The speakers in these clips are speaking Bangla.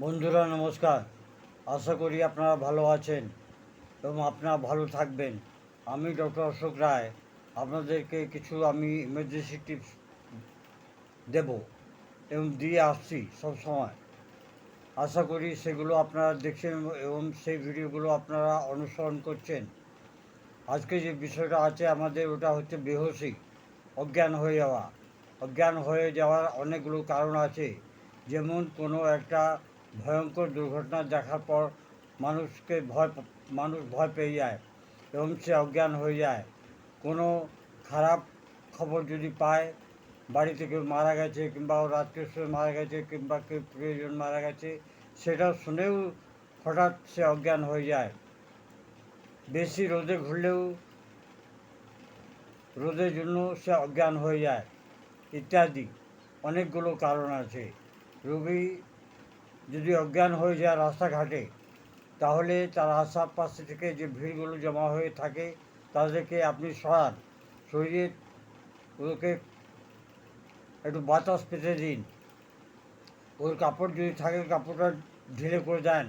বন্ধুরা, নমস্কার। আশা করি আপনারা ভালো আছেন এবং আপনারা ভালো থাকবেন। আমি ডক্টর অশোক রায়। আপনাদেরকে কিছু আমি ইমার্জেন্সি টিপস দেব এবং দিয়ে আসছি সবসময় আশা করি সেগুলো আপনারা দেখছেন এবং সেই ভিডিওগুলো আপনারা অনুসরণ করছেন। আজকে যে বিষয়টা আছে আমাদের, ওটা হচ্ছে বেহসি, অজ্ঞান হয়ে যাওয়া। অজ্ঞান হয়ে যাওয়ার অনেকগুলো কারণ আছে। যেমন কোনো একটা ভয়ঙ্কর দুর্ঘটনা দেখার পর মানুষকে ভয় মানুষ ভয় পেয়ে যায় এবং সে অজ্ঞান হয়ে যায়। কোনো খারাপ খবর যদি পায়, বাড়িতে কেউ মারা গেছে কিংবা ওর আত্মীয় মারা গেছে কিংবা কেউ প্রিয়জন মারা গেছে, সেটা শুনেও হঠাৎ সে অজ্ঞান হয়ে যায়। বেশি রোদে ঘুরলেও রোদের জন্য সে অজ্ঞান হয়ে যায় ইত্যাদি। অনেকগুলো কারণ আছে। রোগী যদি অজ্ঞান হয়ে যায় রাস্তাঘাটে, তাহলে তার আশেপাশে থেকে যে ভিড়গুলো জমা হয়ে থাকে, তাদেরকে আপনি সরান। সরিয়ে ওকে একটু বাতাস পেতে দিন। ওর কাপড় যদি থাকে, কাপড়টা ঢিলে করে দেন।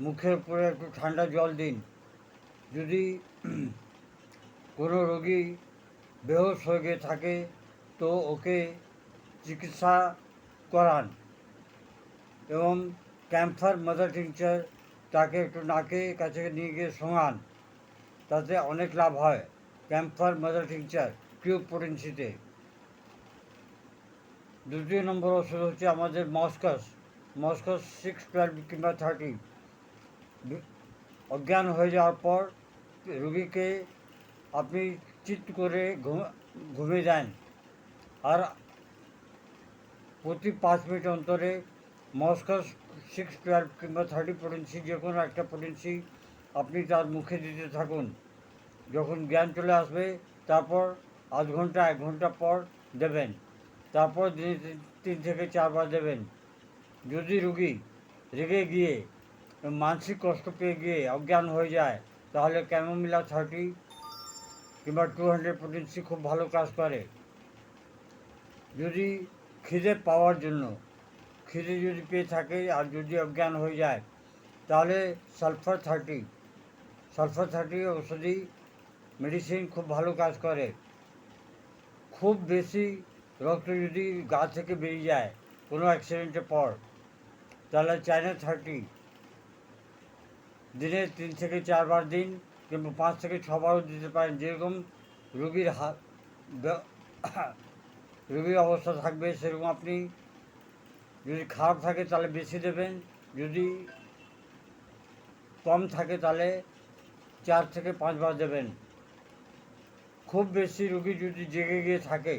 মুখের উপরে একটু ঠান্ডা জল দিন। যদি কোনো রোগী বেহোশ হয়ে গিয়ে থাকে, তো ওকে চিকিৎসা করান। এবং ক্যাম্পার মাদার টিংচার তাকে একটু নাকে কাছে নিয়ে গিয়ে শোঙান তাতে অনেক লাভ হয়। ক্যাম্পার মাদার টিংচার টিউব পোটেন্সিতে। দ্বিতীয় নম্বর ওষুধ হচ্ছে আমাদের মস্কাস। মস্কাস সিক্স টুয়েলভ কিংবা থার্টি। অজ্ঞান হয়ে যাওয়ার পর রুগীকে আপনি চিত করে ঘুম- দেন আর প্রতি পাঁচ মিনিট অন্তরে মস্কাস সিক্স টুয়েলভ কিংবা থার্টি পোটেন্সি যে কোনো একটা পোটেন্সি আপনি তার মুখে দিতে থাকুন। যখন জ্ঞান চলে আসবে, তারপর আধ ঘণ্টা, এক ঘণ্টা পর দেবেন। তারপর দিনে তিন- থেকে চারবার দেবেন। যদি রুগী রেগে গিয়ে, মানসিক কষ্ট পেয়ে গিয়ে অজ্ঞান হয়ে যায়, তাহলে ক্যামোমিলা থার্টি কিংবা টু হান্ড্রেড পোটেন্সি খুব ভালো কাজ করে। যদি খিদে পাওয়ার জন্য খিদে যদি পেয়ে থাকে, আর যদি অজ্ঞান হয়ে যায়, তাহলে সালফার থার্টি সালফার থার্টি ওষুধি মেডিসিন খুব ভালো কাজ করে। খুব বেশি রক্ত যদি গা থেকে বেরিয়ে যায় কোনো অ্যাক্সিডেন্টের পর, তাহলে চায়না থার্টি দিনে তিন থেকে চারবার দিন কিংবা পাঁচ থেকে ছবারও দিতে পারেন। যেরকম রুগীর হাত রুগীর অবস্থা থাকবে, সেরকম আপনি যদি খারাপ থাকে তাহলে বেশি দেবেন, যদি কম থাকে তাহলে চার থেকে পাঁচবার দেবেন। খুব বেশি রুগী যদি জেগে গিয়ে থাকে,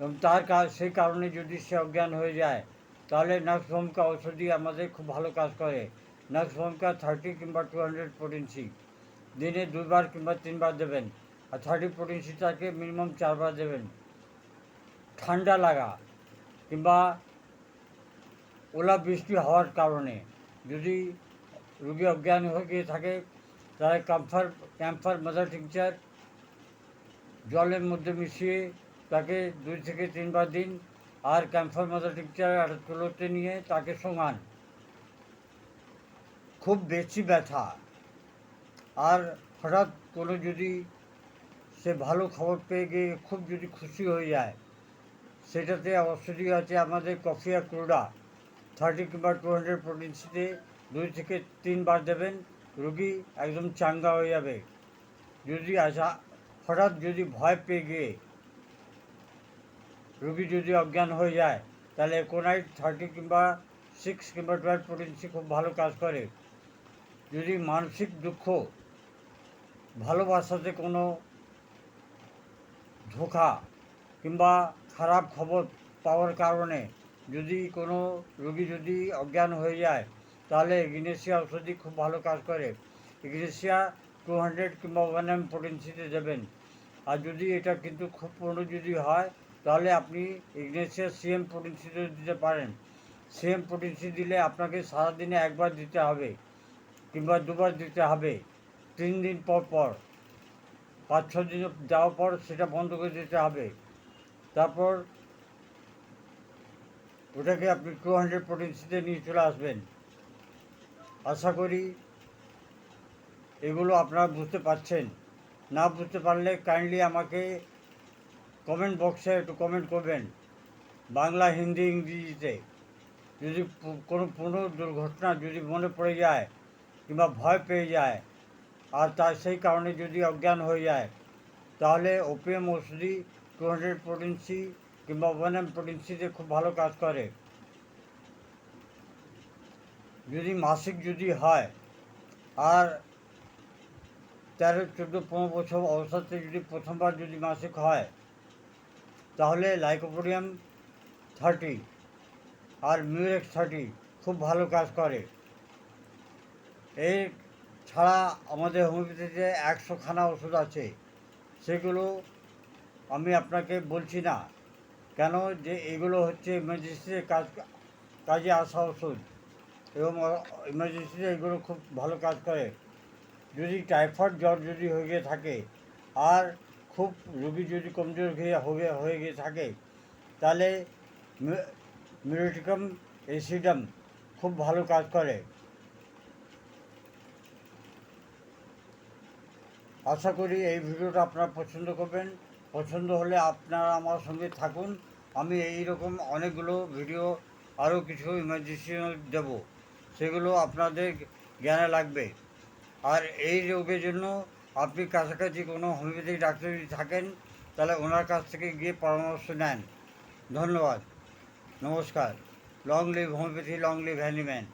এবং তার সেই কারণে যদি সে অজ্ঞান হয়ে যায়, তাহলে নাক্স ভূমিকা ঔষধি আমাদের খুব ভালো কাজ করে। নাক্স ভূমিকা থার্টি কিংবা টু হান্ড্রেড পোটেন্সি দিনে দুইবার কিংবা তিনবার দেবেন, আর থার্টি পোটেন্সিটাকে মিনিমাম চারবার দেবেন। ঠান্ডা লাগা কিংবা ওলা বৃষ্টি হওয়ার কারণে। যদি রুগী অজ্ঞান হয়ে গিয়ে থাকে, তাহলে ক্যাম্পার ক্যাম্পার মাদার টিংচার জলের মধ্যে মিশিয়ে তাকে দুই থেকে তিনবার দিন আর ক্যাম্পার মাদার টিংচার আর তুলোতে নিয়ে তাকে শোঙান খুব বেশি ব্যথা। আর হঠাৎ কোনো যদি সে ভালো খবর পেয়ে গিয়ে খুব যদি খুশি হয়ে যায়, সেটাতে ওষুধি আছে আমাদের কফিয়া ক্রুডা থার্টি কিংবা টু হান্ড্রেড পোটেন্সিতে দুই থেকে তিনবার দেবেন, রুগী একদম চাঙ্গা হয়ে যাবে। যদি আসা, হঠাৎ যদি ভয় পেয়ে গিয়ে রুগী যদি অজ্ঞান হয়ে যায়, তাহলে কোনাইট থার্টি কিংবা সিক্স কিংবা টুয়েলভ পোটেন্সি খুব ভালো কাজ করে। যদি মানসিক দুঃখ, ভালোবাসাতে কোনো ধোঁকা কিংবা খারাপ খবর পাওয়ার কারণে যদি কোনো রোগী যদি অজ্ঞান হয়ে যায়, তাহলে ইগনেশিয়া ওষুধই খুব ভালো কাজ করে। ইগনেশিয়া টু হান্ড্রেড কিংবা ওয়ান এম পোটেন্সিতে দেবেন। আর যদি এটা কিন্তু খুব পুরনো যদি হয়, তাহলে আপনি ইগনেশিয়া সিএম পোটেন্সিতে দিতে পারেন। সিএম পোটেন্সি দিলে আপনাকে সারাদিনে একবার দিতে হবে কিংবা দুবার দিতে হবে, তিন দিন পর পর। পাঁচ, ছ দিন যাওয়ার পর সেটা বন্ধ করে দিতে হবে। তারপর ওটাকে আপনি টু হান্ড্রেড পোটেন্সিতে নিয়ে চলে আসবেন। আশা করি এগুলো আপনারা বুঝতে পারছেন। না বুঝতে পারলে কাইন্ডলি আমাকে কমেন্ট বক্সে একটু কমেন্ট করবেন। বাংলা, হিন্দি, ইংরেজিতে। যদি কোনো পুরো দুর্ঘটনা যদি মনে পড়ে যায় কিংবা ভয় পেয়ে যায়, আর তার সেই কারণে যদি অজ্ঞান হয়ে যায়, তাহলে ওপিএম ওষুধি টু হান্ড্রেড পোটেন্সি কিংবা ওয়ান এম খুব ভালো কাজ করে, যদি মাসিক যদি হয়, আর তেরো, চোদ্দ, পনেরো বছর অবস্থাতে যদি প্রথমবার যদি মাসিক হয়, তাহলে লাইকোপোডিয়াম থার্টি আর মিউরেক্স থার্টি খুব ভালো কাজ করে। এই ছাড়া আমাদের হোমিওপ্যাথিতে একশোখানা ওষুধ আছে, সেগুলো আমি আপনাকে বলছি না। কেন যে এগুলো হচ্ছে ইমার্জেন্সিতে কাজ, কাজে আসা ওষুধ এবং ইমার্জেন্সিতে এগুলো খুব ভালো কাজ করে। যদি টাইফয়েড জ্বর যদি হয়ে গিয়ে থাকে, আর খুব রুগী যদি কমজোর হয়ে হয়ে হয়ে গিয়ে থাকে, তাহলে মিউরেটিকাম এসিডাম খুব ভালো কাজ করে। আশা করি এই ভিডিওটা আপনারা পছন্দ করবেন। পছন্দ হলে আপনারা আমার সঙ্গে থাকুন। আমি এই রকম অনেকগুলো ভিডিও, আরও কিছু ইমার্জেন্সি দেবো। সেগুলো আপনাদের জ্ঞানে লাগবে। আর এই রোগের জন্য আপনি কাছাকাছি কোনো হোমিওপ্যাথিক ডাক্তার যদি থাকেন, তাহলে ওনার কাছ থেকে গিয়ে পরামর্শ নেন। ধন্যবাদ। নমস্কার। Long live homeopathy long live Hahnemann